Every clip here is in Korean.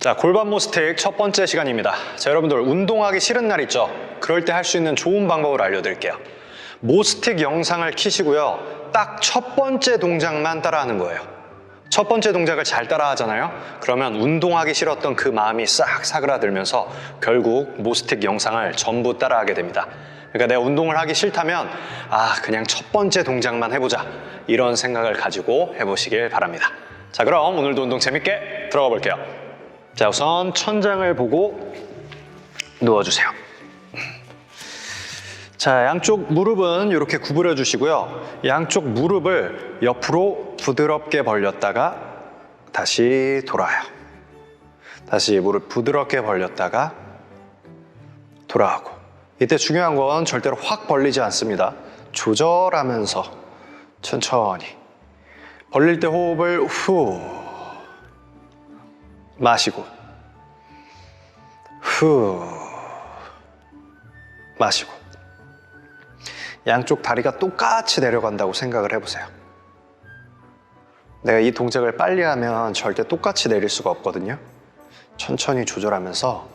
자, 골반 모스틱 첫 번째 시간입니다. 자, 여러분들 운동하기 싫은 날 있죠? 그럴 때 할 수 있는 좋은 방법을 알려드릴게요. 모스틱 영상을 키시고요. 딱 첫 번째 동작만 따라하는 거예요. 첫 번째 동작을 잘 따라하잖아요? 그러면 운동하기 싫었던 그 마음이 싹 사그라들면서 결국 모스틱 영상을 전부 따라하게 됩니다. 그러니까 내가 운동을 하기 싫다면 아, 그냥 첫 번째 동작만 해보자. 이런 생각을 가지고 해보시길 바랍니다. 자, 그럼 오늘도 운동 재밌게 들어가 볼게요. 자, 우선 천장을 보고 누워주세요. 자, 양쪽 무릎은 이렇게 구부려 주시고요. 양쪽 무릎을 옆으로 부드럽게 벌렸다가 다시 돌아요. 다시 무릎 부드럽게 벌렸다가 돌아오고. 이때 중요한 건 절대로 확 벌리지 않습니다. 조절하면서 천천히. 벌릴 때 호흡을 후 마시고 후 마시고 양쪽 다리가 똑같이 내려간다고 생각을 해보세요. 내가 이 동작을 빨리 하면 절대 똑같이 내릴 수가 없거든요. 천천히 조절하면서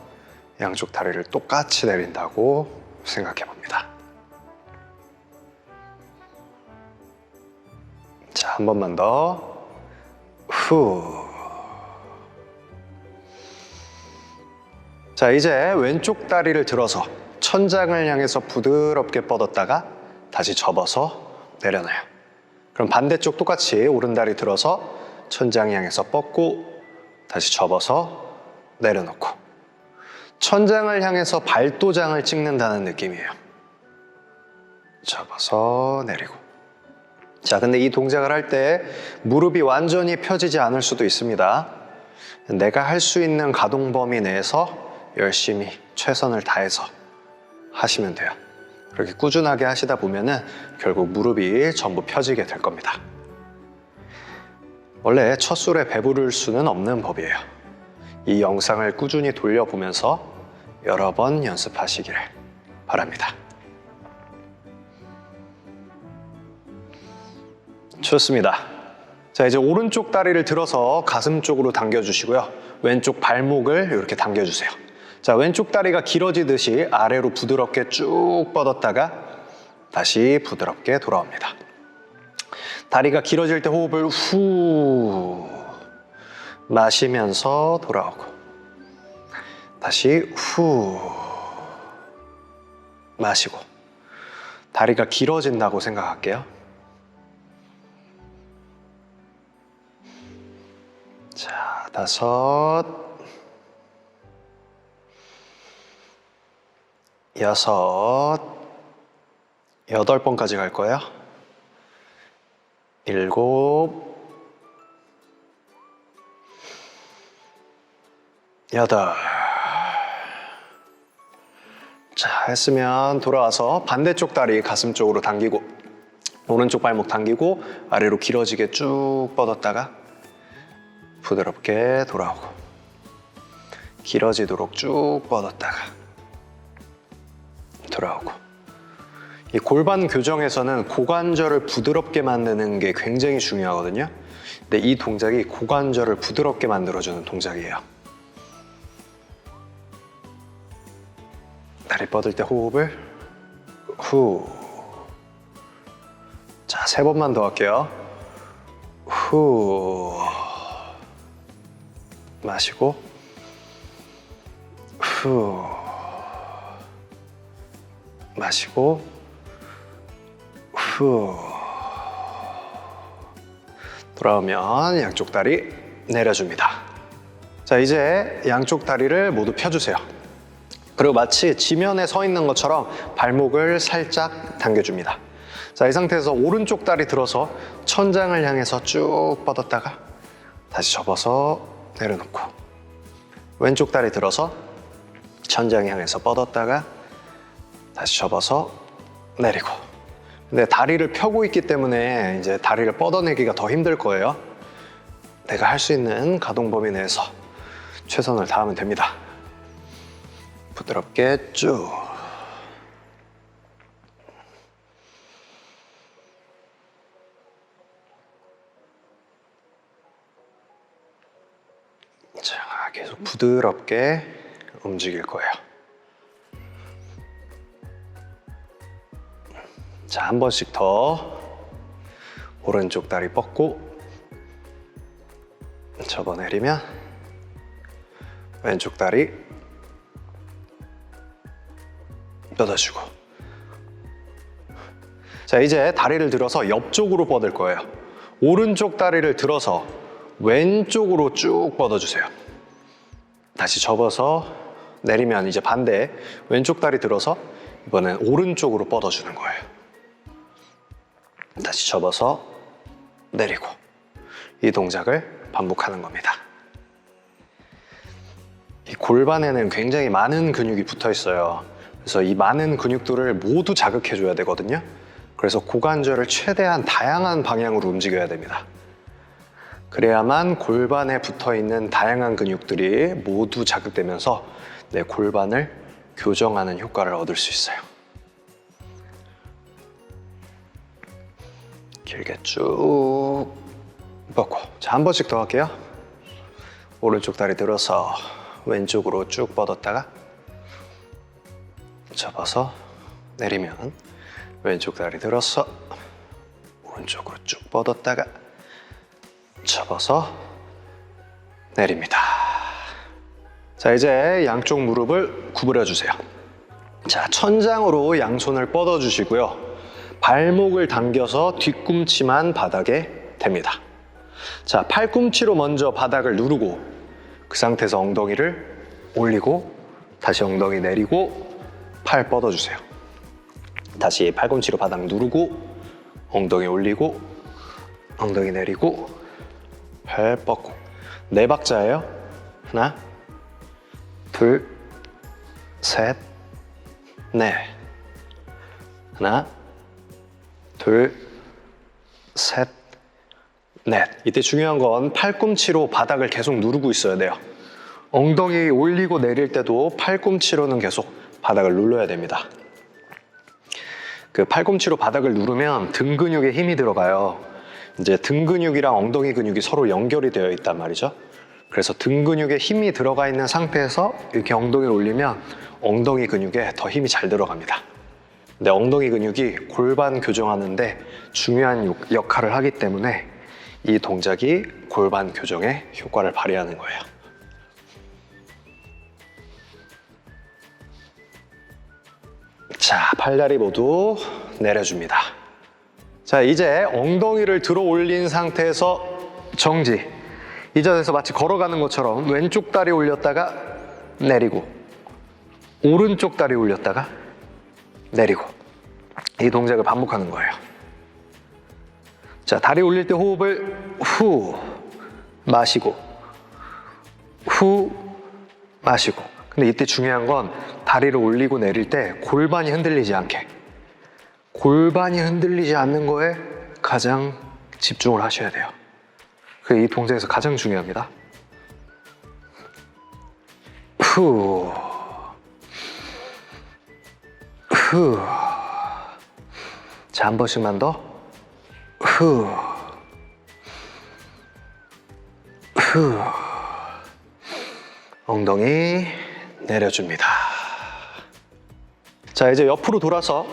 양쪽 다리를 똑같이 내린다고 생각해 봅니다. 자, 한 번만 더. 후. 자, 이제 왼쪽 다리를 들어서 천장을 향해서 부드럽게 뻗었다가 다시 접어서 내려놔요. 그럼 반대쪽 똑같이 오른다리 들어서 천장 향해서 뻗고 다시 접어서 내려놓고 천장을 향해서 발도장을 찍는다는 느낌이에요. 접어서 내리고 자, 근데 이 동작을 할 때 무릎이 완전히 펴지지 않을 수도 있습니다. 내가 할 수 있는 가동 범위 내에서 열심히 최선을 다해서 하시면 돼요. 그렇게 꾸준하게 하시다 보면은 결국 무릎이 전부 펴지게 될 겁니다. 원래 첫 술에 배부를 수는 없는 법이에요. 이 영상을 꾸준히 돌려보면서 여러 번 연습하시기를 바랍니다. 좋습니다. 자, 이제 오른쪽 다리를 들어서 가슴 쪽으로 당겨주시고요. 왼쪽 발목을 이렇게 당겨주세요. 자, 왼쪽 다리가 길어지듯이 아래로 부드럽게 쭉 뻗었다가 다시 부드럽게 돌아옵니다. 다리가 길어질 때 호흡을 후 마시면서 돌아오고 다시 후 마시고 다리가 길어진다고 생각할게요. 자, 다섯, 여섯, 여덟 번까지 갈 거예요. 일곱, 여덟. 자, 했으면 돌아와서 반대쪽 다리 가슴 쪽으로 당기고, 오른쪽 발목 당기고, 아래로 길어지게 쭉 뻗었다가, 부드럽게 돌아오고 길어지도록 쭉 뻗었다가 돌아오고 이 골반 교정에서는 고관절을 부드럽게 만드는 게 굉장히 중요하거든요. 근데 이 동작이 고관절을 부드럽게 만들어주는 동작이에요. 다리 뻗을 때 호흡을 후. 자, 세 번만 더 할게요. 후. 마시고 후 마시고 후 돌아오면 양쪽 다리 내려줍니다. 자 이제 양쪽 다리를 모두 펴주세요. 그리고 마치 지면에 서 있는 것처럼 발목을 살짝 당겨줍니다. 자 이 상태에서 오른쪽 다리 들어서 천장을 향해서 쭉 뻗었다가 다시 접어서 내려놓고 왼쪽 다리 들어서 천장 향해서 뻗었다가 다시 접어서 내리고. 근데 다리를 펴고 있기 때문에 이제 다리를 뻗어내기가 더 힘들 거예요. 내가 할 수 있는 가동 범위 내에서 최선을 다하면 됩니다. 부드럽게 쭉. 계속 부드럽게 움직일 거예요. 자, 한 번씩 더 오른쪽 다리 뻗고 접어 내리면 왼쪽 다리 뻗어주고 자, 이제 다리를 들어서 옆쪽으로 뻗을 거예요. 오른쪽 다리를 들어서 왼쪽으로 쭉 뻗어주세요. 다시 접어서 내리면 이제 반대 왼쪽 다리 들어서 이번엔 오른쪽으로 뻗어주는 거예요. 다시 접어서 내리고 이 동작을 반복하는 겁니다. 이 골반에는 굉장히 많은 근육이 붙어 있어요. 그래서 이 많은 근육들을 모두 자극해 줘야 되거든요. 그래서 고관절을 최대한 다양한 방향으로 움직여야 됩니다. 그래야만 골반에 붙어 있는 다양한 근육들이 모두 자극되면서 내 골반을 교정하는 효과를 얻을 수 있어요. 길게 쭉 뻗고 자 한 번씩 더 할게요. 오른쪽 다리 들어서 왼쪽으로 쭉 뻗었다가 접어서 내리면 왼쪽 다리 들어서 오른쪽으로 쭉 뻗었다가 접어서 내립니다. 자, 이제 양쪽 무릎을 구부려 주세요. 자, 천장으로 양손을 뻗어 주시고요. 발목을 당겨서 뒤꿈치만 바닥에 댑니다. 자, 팔꿈치로 먼저 바닥을 누르고 그 상태에서 엉덩이를 올리고 다시 엉덩이 내리고 팔 뻗어 주세요. 다시 팔꿈치로 바닥 누르고 엉덩이 올리고 엉덩이 내리고 발 뻗고 네 박자예요. 하나, 둘, 셋, 넷. 하나, 둘, 셋, 넷. 이때 중요한 건 팔꿈치로 바닥을 계속 누르고 있어야 돼요. 엉덩이 올리고 내릴 때도 팔꿈치로는 계속 바닥을 눌러야 됩니다. 그 팔꿈치로 바닥을 누르면 등 근육에 힘이 들어가요. 이제 등 근육이랑 엉덩이 근육이 서로 연결이 되어 있단 말이죠. 그래서 등 근육에 힘이 들어가 있는 상태에서 이렇게 엉덩이를 올리면 엉덩이 근육에 더 힘이 잘 들어갑니다. 근데 엉덩이 근육이 골반 교정하는데 중요한 요- 역할을 하기 때문에 이 동작이 골반 교정에 효과를 발휘하는 거예요. 자, 팔다리 모두 내려줍니다. 자, 이제 엉덩이를 들어 올린 상태에서 정지. 이 자세에서 마치 걸어가는 것처럼 왼쪽 다리 올렸다가 내리고, 오른쪽 다리 올렸다가 내리고, 이 동작을 반복하는 거예요. 자, 다리 올릴 때 호흡을 후 마시고, 후 마시고. 근데 이때 중요한 건 다리를 올리고 내릴 때 골반이 흔들리지 않게. 골반이 흔들리지 않는 거에 가장 집중을 하셔야 돼요. 그게 이 동작에서 가장 중요합니다. 후. 후. 자, 한 번씩만 더. 후. 후. 엉덩이 내려줍니다. 자, 이제 옆으로 돌아서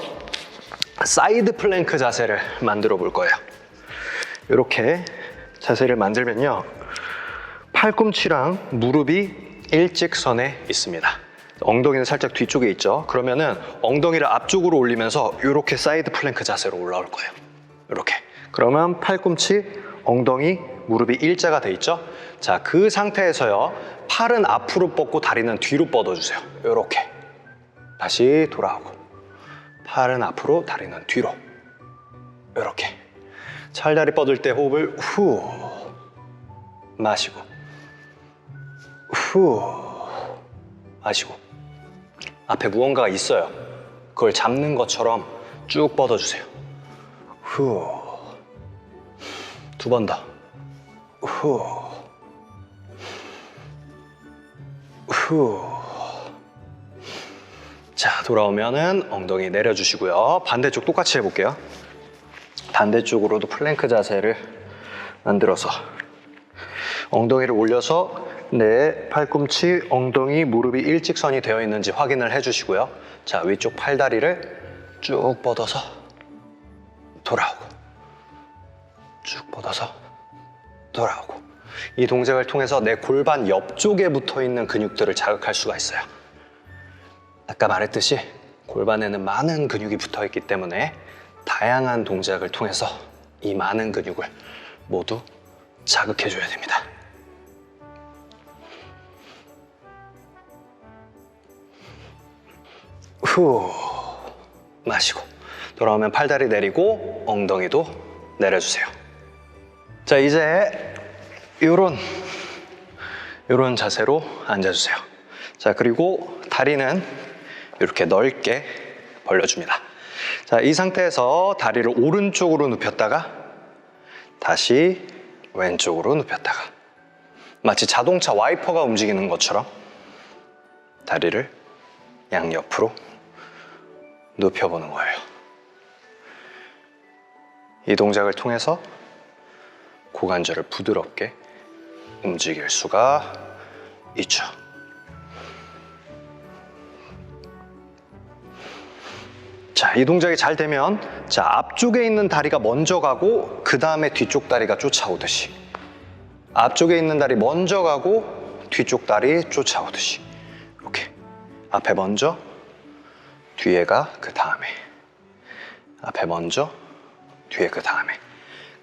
사이드 플랭크 자세를 만들어 볼 거예요. 이렇게 자세를 만들면요. 팔꿈치랑 무릎이 일직선에 있습니다. 엉덩이는 살짝 뒤쪽에 있죠. 그러면은 엉덩이를 앞쪽으로 올리면서 이렇게 사이드 플랭크 자세로 올라올 거예요. 이렇게. 그러면 팔꿈치, 엉덩이, 무릎이 일자가 돼 있죠. 자, 그 상태에서요. 팔은 앞으로 뻗고 다리는 뒤로 뻗어 주세요. 이렇게. 다시 돌아오고. 팔은 앞으로, 다리는 뒤로. 이렇게. 찰다리 뻗을 때 호흡을 후 마시고 후 마시고 앞에 무언가가 있어요. 그걸 잡는 것처럼 쭉 뻗어주세요. 후. 두 번 더. 후. 후. 자, 돌아오면은 엉덩이 내려주시고요. 반대쪽 똑같이 해볼게요. 반대쪽으로도 플랭크 자세를 만들어서 엉덩이를 올려서 내 팔꿈치, 엉덩이, 무릎이 일직선이 되어 있는지 확인을 해주시고요. 자, 위쪽 팔다리를 쭉 뻗어서 돌아오고, 쭉 뻗어서 돌아오고. 이 동작을 통해서 내 골반 옆쪽에 붙어 있는 근육들을 자극할 수가 있어요. 아까 말했듯이 골반에는 많은 근육이 붙어 있기 때문에 다양한 동작을 통해서 이 많은 근육을 모두 자극해 줘야 됩니다. 후 마시고 돌아오면 팔다리 내리고 엉덩이도 내려주세요. 자 이제 요런 요런 자세로 앉아주세요. 자 그리고 다리는 이렇게 넓게 벌려줍니다. 자 이 상태에서 다리를 오른쪽으로 눕혔다가 다시 왼쪽으로 눕혔다가 마치 자동차 와이퍼가 움직이는 것처럼 다리를 양옆으로 눕혀보는 거예요. 이 동작을 통해서 고관절을 부드럽게 움직일 수가 있죠. 자, 이 동작이 잘 되면 자, 앞쪽에 있는 다리가 먼저 가고 그 다음에 뒤쪽 다리가 쫓아오듯이 앞쪽에 있는 다리 먼저 가고 뒤쪽 다리 쫓아오듯이 이렇게 앞에 먼저 뒤에가 그 다음에 앞에 먼저 뒤에 그 다음에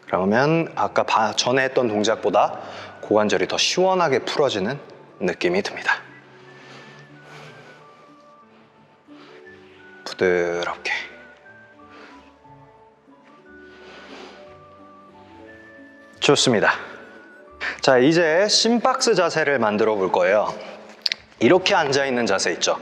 그러면 아까 바- 전에 했던 동작보다 고관절이 더 시원하게 풀어지는 느낌이 듭니다. 부드럽게 좋습니다. 자, 이제 심박스 자세를 만들어 볼 거예요. 이렇게 앉아 있는 자세 있죠.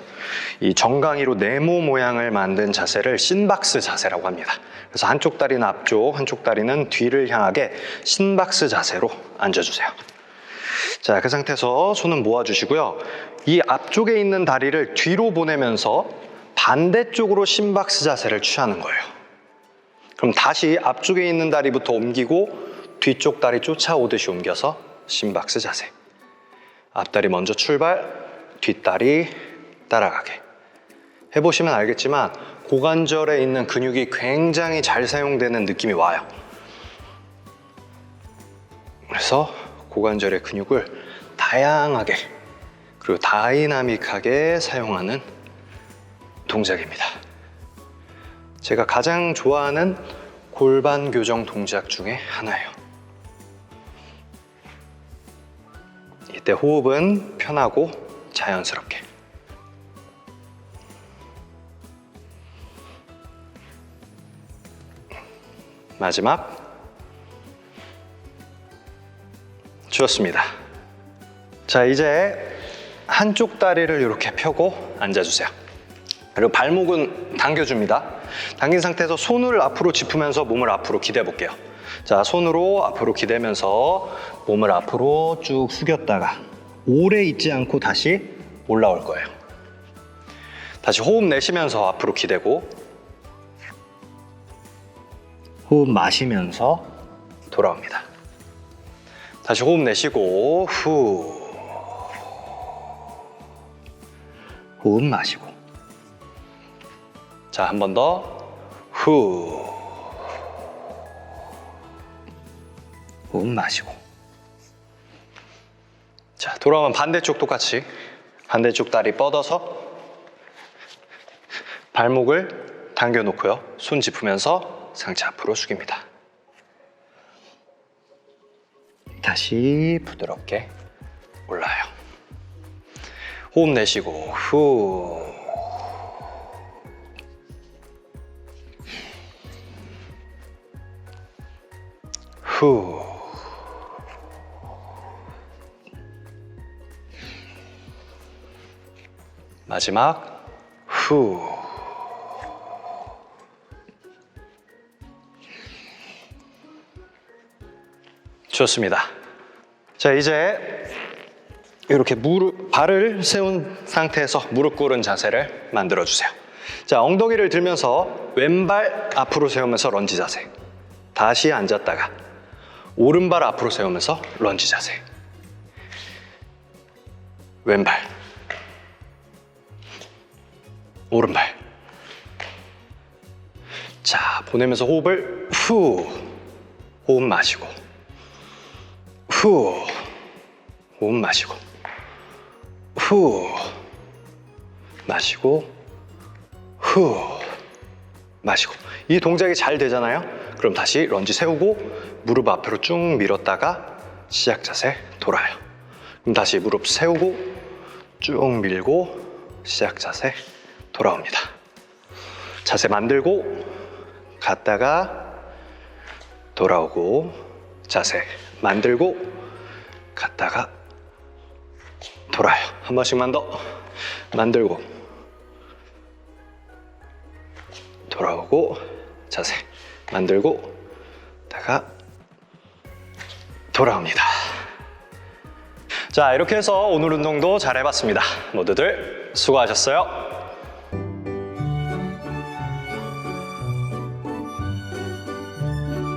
이 정강이로 네모 모양을 만든 자세를 신박스 자세라고 합니다. 그래서 한쪽 다리는 앞쪽, 한쪽 다리는 뒤를 향하게 신박스 자세로 앉아주세요. 자, 그 상태에서 손은 모아주시고요. 이 앞쪽에 있는 다리를 뒤로 보내면서 반대쪽으로 심박스 자세를 취하는 거예요. 그럼 다시 앞쪽에 있는 다리부터 옮기고 뒤쪽 다리 쫓아오듯이 옮겨서 심박스 자세. 앞다리 먼저 출발, 뒷다리 따라가게. 해보시면 알겠지만 고관절에 있는 근육이 굉장히 잘 사용되는 느낌이 와요. 그래서 고관절의 근육을 다양하게 그리고 다이나믹하게 사용하는 동작입니다. 제가 가장 좋아하는 골반 교정 동작 중에 하나예요. 이때 호흡은 편하고 자연스럽게. 마지막. 좋습니다. 자, 이제 한쪽 다리를 이렇게 펴고 앉아주세요. 그리고 발목은 당겨줍니다. 당긴 상태에서 손을 앞으로 짚으면서 몸을 앞으로 기대 볼게요. 자, 손으로 앞으로 기대면서 몸을 앞으로 쭉 숙였다가 오래 있지 않고 다시 올라올 거예요. 다시 호흡 내쉬면서 앞으로 기대고 호흡 마시면서 돌아옵니다. 다시 호흡 내쉬고 후 호흡 마시고 자, 한 번 더. 후. 호흡 마시고. 자, 돌아오면 반대쪽 똑같이. 반대쪽 다리 뻗어서 발목을 당겨 놓고요. 손 짚으면서 상체 앞으로 숙입니다. 다시 부드럽게 올라요. 호흡 내쉬고 후. 후. 마지막 후. 좋습니다. 자, 이제 이렇게 무릎, 발을 세운 상태에서 무릎 꿇은 자세를 만들어 주세요. 자, 엉덩이를 들면서 왼발 앞으로 세우면서 런지 자세. 다시 앉았다가 오른발 앞으로 세우면서 런지 자세. 왼발 오른발 자 보내면서 호흡을 후 호흡 마시고 후 호흡 마시고 후 마시고 후 마시고. 이 동작이 잘 되잖아요? 그럼 다시 런지 세우고 무릎 앞으로 쭉 밀었다가 시작 자세 돌아요. 그럼 다시 무릎 세우고 쭉 밀고 시작 자세 돌아옵니다. 자세 만들고 갔다가 돌아오고 자세 만들고 갔다가 돌아요 한 번씩만 더 만들고 돌아오고 자세 만들고 다가 돌아옵니다. 자 이렇게 해서 오늘 운동도 잘 해봤습니다. 모두들 수고하셨어요.